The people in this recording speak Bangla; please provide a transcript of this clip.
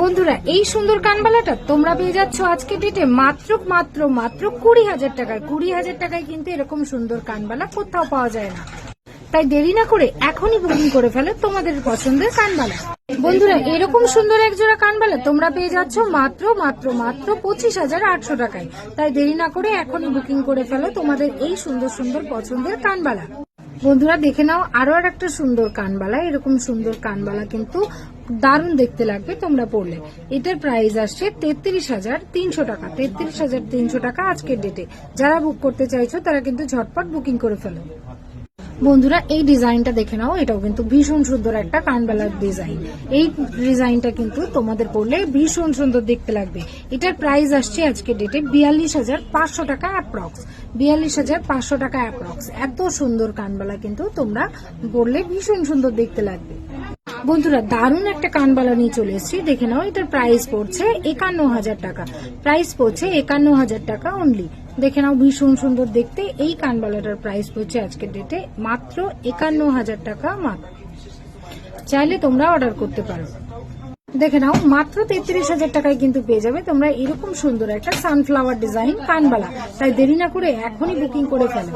বন্ধুরা, এই সুন্দর কানবালাটা তোমরা পেয়ে যাচ্ছ আজকে ডেটে মাত্র মাত্র মাত্র কুড়ি হাজার টাকায়। কুড়ি হাজার টাকায় কিন্তু এরকম সুন্দর কানবালা কোথাও পাওয়া যায় না। তাই দেরি না করে এখনই বুকিং করে ফেলো তোমাদের পছন্দের কানবালা। বন্ধুরা, এরকম সুন্দর এক জোড়া কানবালা তোমরা পেয়ে যাচ্ছ মাত্র মাত্র মাত্র পঁচিশ হাজার আটশো টাকায়। তাই দেরি না করে এখনই বুকিং করে ফেলো তোমাদের এই সুন্দর সুন্দর পছন্দের কানবালা। বন্ধুরা, দেখে নাও, আরও আর একটা সুন্দর কানবালা। এরকম সুন্দর কানবালা কিন্তু দারুণ দেখতে লাগবে তোমরা পড়লে। এটার প্রাইস আসছে তেত্রিশ হাজার তিনশো টাকা। তেত্রিশ হাজার তিনশো টাকা আজকের ডেটে যারা বুক করতে চাইছো, তারা কিন্তু ঝটপট বুকিং করে ফেলো। বন্ধুরা, এই ডিজাইনটা দেখে নাও, এটাও কিন্তু ভীষণ সুন্দর একটা কানবালার ডিজাইন। এই ডিজাইনটা কিন্তু তোমাদের পড়লে ভীষণ সুন্দর দেখতে লাগবে। এটার প্রাইস আসছে আজকে ডেটে বিয়াল্লিশ হাজার পাঁচশো টাকা অ্যাপ্রক্স বিয়াল্লিশ হাজার পাঁচশো টাকা অ্যাপ্রক্স এত সুন্দর কানবালা কিন্তু তোমরা পড়লে ভীষণ সুন্দর দেখতে লাগবে। বন্ধুরা, দারুণ একটা কানবালা নিয়ে চলে এসেছি। দেখে নাও, এটার প্রাইস পড়ছে একান্ন হাজার টাকা। প্রাইস পড়ছে একান্ন হাজার টাকা অনলি দেখে নাও ভীষণ সুন্দর দেখতে। এই কানবালাটার প্রাইস হচ্ছে আজকের ডেটে মাত্র একান্ন হাজার টাকা মাত্র। চাইলে তোমরা অর্ডার করতে পারো। দেখে নাও, মাত্র তেত্রিশ হাজার টাকায় কিন্তু পেয়ে যাবে তোমরা এরকম সুন্দর একটা সানফ্লাওয়ার ডিজাইন কানবালা। তাই দেরি না করে এখনই বুকিং করে ফেলো।